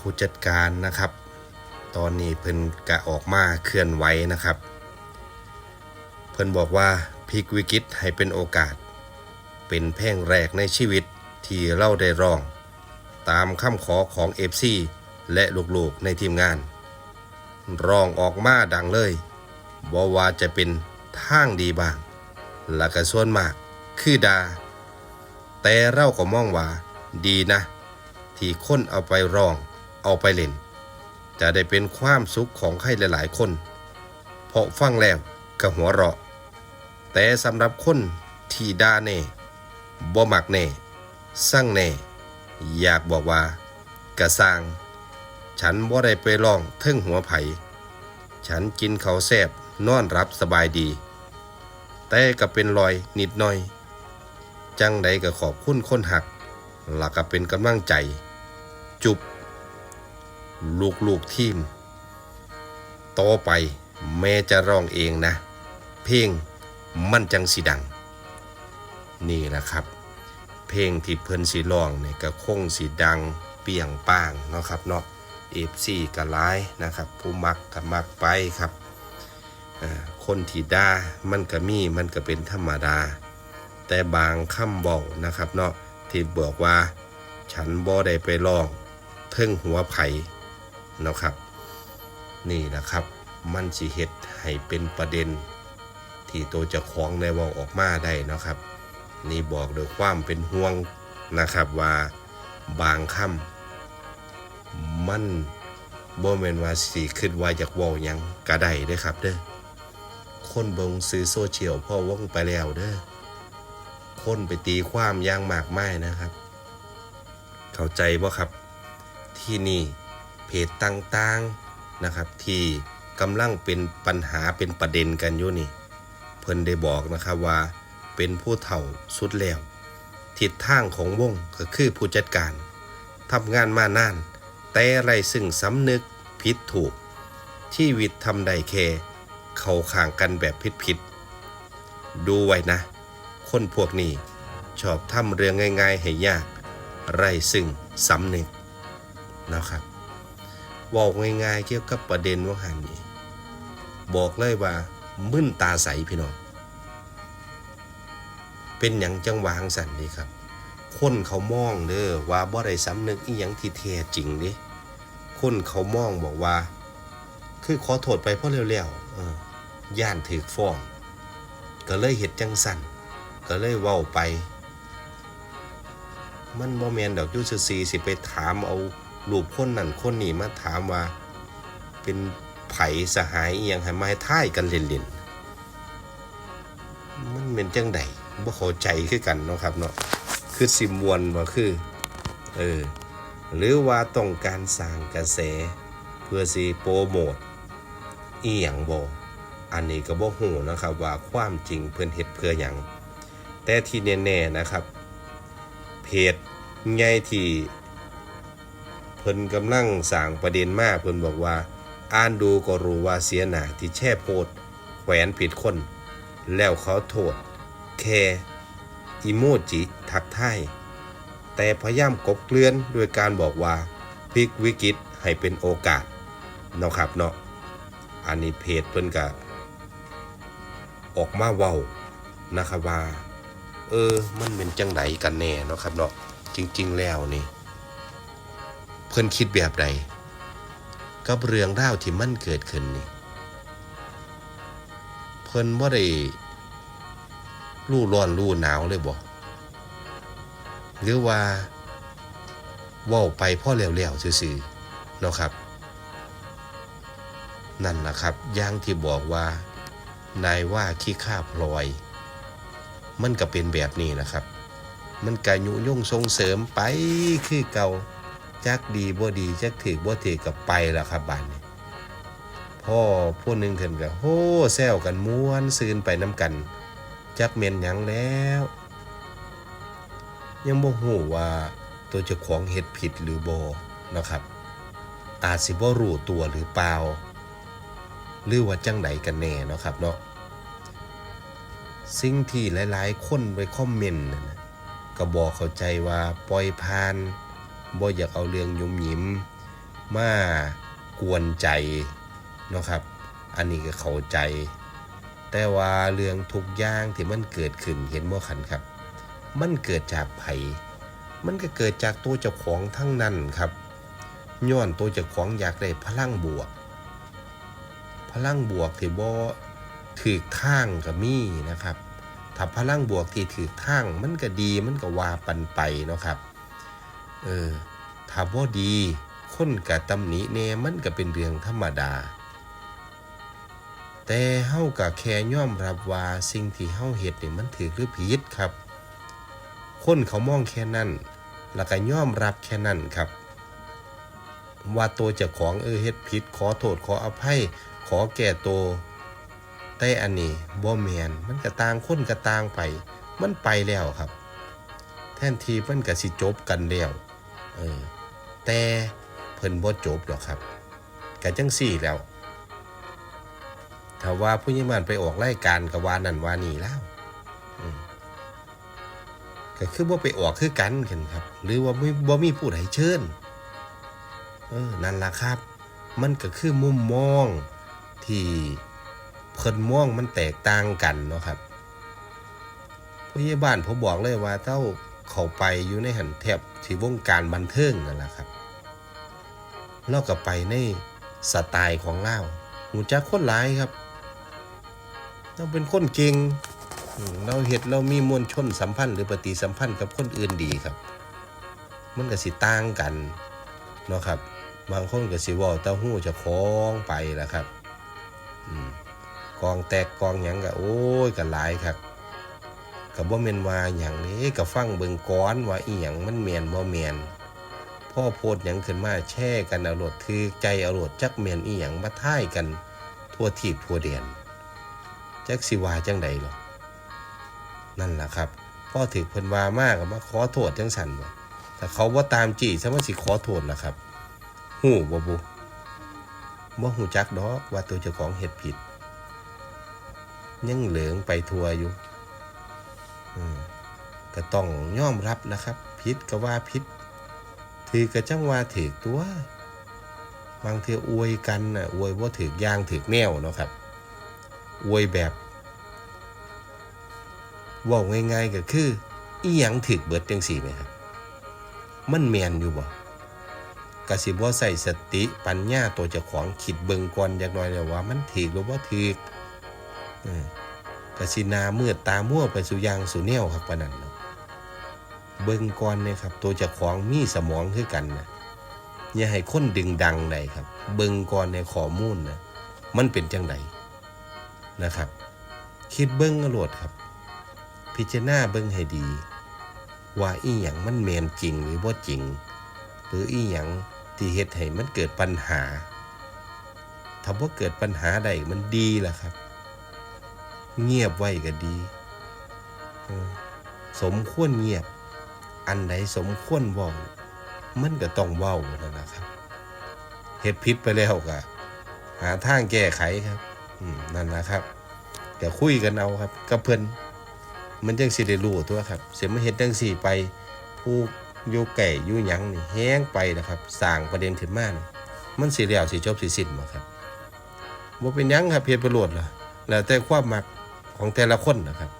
ผู้จัดการนะครับ ตอนนี้เพิ่นกะออกมาเคลื่อนไหวนะครับ เพิ่นบอกว่าพลิกวิกฤตให้เป็นโอกาส เป็นเพลงแรกในชีวิตที่เราได้ร้อง ตามคำขอของ FC และลูกๆในทีมงาน ร้องออกมาดังเลยบ่ว่าจะเป็นทางดีบ้างและก็ส่วนมากคือดา แต่เราก็มองว่าดีนะ ที่คนเอาไปร้อง เอาไปเล่น จะได้เป็นความสุขของใครหลาย ๆ คน เพราะฟังแล้วก็หัวเราะ แต่สำหรับคนที่ด่าแน่บ่มักแน่สร้างแน่อยากบอกว่ากระสร้าง ฉันบ่ได้ไปร้องเทึ่งหัวไผ ฉันกินเขาแซบนอนรับสบายดี แต่ก็เป็นรอยนิดหน่อย จังใดก็ขอบคุณคนหักหลักก็เป็นกำลังใจ จุบ ลูกลูกๆทีมต่อไปแม่จะร้องเองนะ เพลงมันจังสีดัง นี่แหละครับ เพลงที่เพิ่นสีร้องเนี่ยก็คงสีดังเปียงป้างเนาะครับเนาะเอฟซีก็ร้ายนะครับ ผู้มักก็มักไปครับคนที่ด่ามันก็มีมันก็เป็นธรรมดา แต่บางคำบอกนะครับเนาะที่บอกว่า ฉันบ่ได้ไปลองเทิงหัวไผ่ นะครับ นี่นะครับ มันสิเฮ็ดให้เป็นประเด็น ที่ตัวจะของในวองออกมาได้นะครับ นี่บอกโดยความเป็นห่วงนะครับว่าบางคำมันบ่แม่นว่าสิคิดว่าอยากว้าหยังก็ได้ด้ครับเด้อคนบงซื้อโซเชียลพ่อว่องไปแล้วเด้อคนไปตีความอย่างมากมายนะครับ เข้าใจบ่ครับที่นี่ เพจต่างๆนะครับ ที่กำลังเป็นปัญหาเป็นประเด็นกันอยู่นี่ เพิ่นได้บอกนะครับว่าเป็นผู้เฒ่าสุดแล้วทิศทางของวงก็คือผู้จัดการทำงานมานาน แต่ไรซึ่งสำนึกผิดถูก ชีวิตทำได้แค่เขาข่างกันแบบผิดๆดูไว้นะ คนพวกนี้ชอบทำเรื่องง่ายๆให้ยาก ไรซึ่งสำนึกนะครับ เว่าง่ายๆเกี่ยวกับประเด็นว่าหันนี้บอกเลยว่ามึนตาใสพี่น้องเป็นอย่างจังหวางสันดีครับ คนเขามองเด้อว่าบ่ได้สำนึกอีหยังที่แท้จริงเดิคนเขามองบอกว่า คือขอโทษไปเพราะเร็วๆย่านถือฟ้อง ก็เลยเห็ดจังสันก็เลยเว้าไป มันบ่แมนดอกอยูซีสิไปถามเอา รูปคนนั่นคนนี้มาถามว่า เป็นไผสหายอียงให้มาให้ท่ายกันเล่นๆมันเป็นจังใดบ่เข้าใจคือกันเนาะครับเนาะคือสิมวนว่าคือเออหรือว่าต้องการสร้างกระแส เพื่อสิโปรโมทอีหยังบ่อันนี้ก็บ่ฮู้นะครับว่าความจริงเพิ่นเฮ็ดเพื่อหยังแต่ที่แน่ๆนะครับ เพจใหญ่ที่ เพิ่นกำลังสร้างประเด็นมาเพิ่นบอกว่า อ่านดูก็รู้ว่าเสียหนาที่แช่โพดแขวนผิดคน แล้วเขาโทษ แค่อิโมจิทักทายแต่พยายามกบเกลื่อนด้วยการบอกว่าพลิกวิกฤตให้เป็นโอกาสเนาะครับเนาะอันนี้เพจเพิ่นก็ออกมาเว้านะครับว่า เออ มันเป็นจังไดกันแน่เนาะครับเนาะจริง ๆ แล้วนี่ เพิ่นคิดแบบใดกับเรื่องราวที่มันเกิดขึ้นนี่เพิ่นบ่ได้รู้ร้อนรู้หนาวเลยบ่หรือว่าว้าไปพ่อแล้วๆซื่อๆเนาะครับ นั่นล่ะครับอย่างที่บอกว่านายว่าขี้ข้าพลอย มันก็เป็นแบบนี้นะครับ มันกายุยงส่งเสริมไปคือเก่า จักดีบ่ดี จักถือบ่ถือกับไปล้วครับบ้านนี้พ่อผู้หนึ่งเพิ่นก็โหแซวกันม่วนซืนไปน้ำกัน จักเมนหยังแล้ว ยังบ่ฮู้ว่าตัวเจ้าของเฮ็ดผิดหรือบ่นะครับ อาจสิบ่รู้ตัวหรือเปล่า หรือว่าจังไดกันแน่นะครับเนาะสิ่งที่หลายๆ คนไปคอมเมนต์นะก็บอกเข้าใจว่าปล่อยผ่าน บ่อยากเอาเรื่องยุ่มหยิมมากวนใจเนาะครับ อันนี้ก็เข้าใจ แต่ว่าเรื่องทุกอย่างที่มันเกิดขึ้นเห็นบ่ขันครับ มันเกิดจากไผมันก็เกิดจากตัวเจ้าของทั้งนั้นครับย้อนตัวเจ้าของอยากได้พลังบวก พลังบวกที่บ่ถือทางก็มีนะครับ ถ้าพลังบวกที่ถือทางมันก็ดีมันก็ว่าปันไปเนาะครับ เออถ้าบ่ดี คนกะตำหนิแน่มันก็เป็นเรื่องธรรมดา แต่เฮาก็แค่ย่อมรับว่าสิ่งที่เฮาเฮ็ดนี่มันถูกหรือผิดครับ คนเขามองแค่นั้น แล้วก็ย่อมรับแค่นั้นครับ ว่าตัวเจ้าของเออเฮ็ดผิด ขอโทษขออภัย ขอแก้ตัวแต่อันนี้บ่แมนมันก็ต่างคนก็ต่างไป มันไปแล้วครับ แทนที่มันก็สิจบกันแล้ว เออแต่เพิ่นบ่จบหรอกครับก็จังซี่แล้ว ถ้าว่าผู้ใหญ่บ้านไปออกรายการก็ว่านั่นว่านี่แล้วก็คือบ่ไปออกคือกันกันครับ หรือว่าไม่บ่มีผู้ใดเชิญเออนั่นล่ะครับ มันก็คือมุมมองที่เพิ่นมองมันแตกต่างกันเนาะครับผู้ใหญ่บ้านผมบอกเลยว่าเจ้า เข้าไปอยู่ในหันแทบที่วงการบันเทิงนั่นแหละครับเราก็ไปในสไตล์ของเราหูจักคนหลายครับ เราเป็นคนเก่งเราเห็ดเรามีมวลชนสัมพันธ์หรือปฏิสัมพันธ์กับคนอื่นดีครับ มันก็สิต่างกันเนาะครับ บางคนก็สิว่าเต้าหู้จะคล้องไปแล้วครับอืมกองแตกกองหยังก็โอ้ยก็หลายครับ ก็บ่แมนว่าหยังนี้ก็ฟังเบิงก้อนว่าอีหยังมันแม่นบ่แม่นพ่อโพดหยังขึ้นมาแช่กันเอาโลดถือใจเอาโลดจักแม่นอีหยังมาท่ายกัน ทั่วทีบทั่วเดียนจักสิวาจังใดหรอนั่นล่ะครับพ่อถึกเพิ่นว่ามากก็มาขอโทษจังสันบ่แต่เขาว่าตามจีซะมันสิขอโทษล่ะครับหูบ่บุบ่หูจักดอกว่าตัวเจ้าของเฮ็ดผิด ยังเหลืองไปทัวอยู่ ก็ต้องยอมรับนะครับผิดก็ว่าผิดถือก็จังว่าถือตัว บางเทีอวยกันนะอวยว่าถือยางถือแนวเนาะครับอวยแบบว่าง่ายๆก็คืออีหยังถึกเบิดจังสี่ไหมครับ มันแมนอยู่บ่กสิบ่ใส่สติปัญญาตัวเจ้าของคิดเบิงก่อนจักหน่อยแล้วว่า มันถึกหรือบ่ถึกเออกสินามืดตามั่วไปสู่ยางสู่แนวครับปนนั้นเนาะ เบิ่งก่อนเนี่ยครับ ตัวเจ้าของมีสมองคือกันนะอย่าให้คนดึงดังใดครับ เบิ่งก่อนในข้อมูลนะมันเป็นจังไดนะครับ คิดเบิ้งอรวดครับ พิจารณาเบิ้งให้ดี ว่าอีหยังมันแมนจริงหรือว่าจริง หรืออีหยังที่เฮ็ดให้มันเกิดปัญหาถ้าว่าเกิดปัญหาใดมันดีล่ะครับ เงียบไว้ก็ดี สมควรเงียบ อันใดสมควรเว้ามันก็ต้องเว้านั่นนะครับเฮ็ดผิดไปแล้วก็หาทางแก้ไขครับนั่นนะครับก็คุยกันเอาครับกับเพิ่นมันจังสิได้รู้ตัวครับ เสียมาเฮ็ดจังสี่ไปผู้อยู่ไก่อยู่หยังนี่แห้งไปนะครับสร้างประเด็นขึ้นมานี่มันสิแล้วสิจบสิสิ้นบ่ครับบ่เป็นหยังครับเฮ็ดประโยชน์ล่ะแล้วแต่ความมักของแต่ละคนนะครับ